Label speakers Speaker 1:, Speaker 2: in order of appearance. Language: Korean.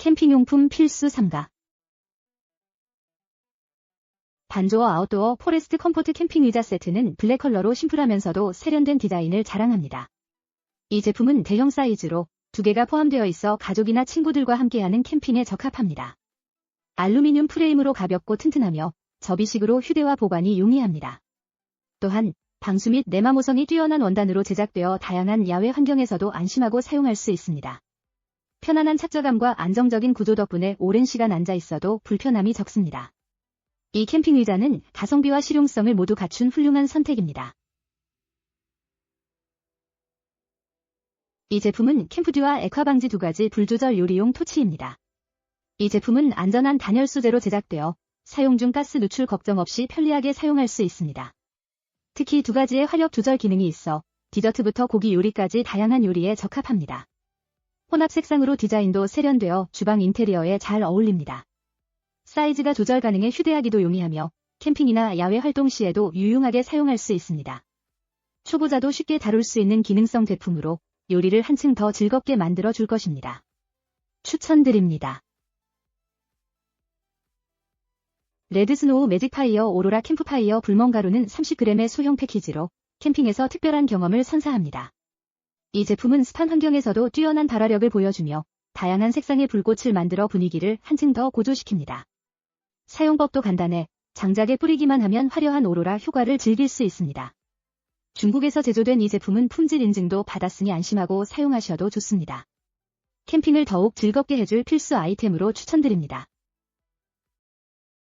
Speaker 1: 캠핑용품 필수 3가 반조어 아웃도어 포레스트 컴포트 캠핑 의자 세트는 블랙 컬러로 심플하면서도 세련된 디자인을 자랑합니다. 이 제품은 대형 사이즈로 두 개가 포함되어 있어 가족이나 친구들과 함께하는 캠핑에 적합합니다. 알루미늄 프레임으로 가볍고 튼튼하며 접이식으로 휴대와 보관이 용이합니다. 또한 방수 및 내마모성이 뛰어난 원단으로 제작되어 다양한 야외 환경에서도 안심하고 사용할 수 있습니다. 편안한 착자감과 안정적인 구조 덕분에 오랜 시간 앉아 있어도 불편함이 적습니다. 이 캠핑 의자는 가성비와 실용성을 모두 갖춘 훌륭한 선택입니다. 이 제품은 캠프듀와 액화 방지 두 가지 불조절 요리용 토치입니다. 이 제품은 안전한 단열 소재로 제작되어 사용 중 가스 누출 걱정 없이 편리하게 사용할 수 있습니다. 특히 두 가지의 화력 조절 기능이 있어 디저트부터 고기 요리까지 다양한 요리에 적합합니다. 혼합 색상으로 디자인도 세련되어 주방 인테리어에 잘 어울립니다. 사이즈가 조절 가능해 휴대하기도 용이하며 캠핑이나 야외 활동 시에도 유용하게 사용할 수 있습니다. 초보자도 쉽게 다룰 수 있는 기능성 제품으로 요리를 한층 더 즐겁게 만들어 줄 것입니다. 추천드립니다. 레드스노우 매직파이어 오로라 캠프파이어 불멍가루는 30g의 소형 패키지로 캠핑에서 특별한 경험을 선사합니다. 이 제품은 습한 환경에서도 뛰어난 발화력을 보여주며 다양한 색상의 불꽃을 만들어 분위기를 한층 더 고조시킵니다. 사용법도 간단해 장작에 뿌리기만 하면 화려한 오로라 효과를 즐길 수 있습니다. 중국에서 제조된 이 제품은 품질 인증도 받았으니 안심하고 사용하셔도 좋습니다. 캠핑을 더욱 즐겁게 해줄 필수 아이템으로 추천드립니다.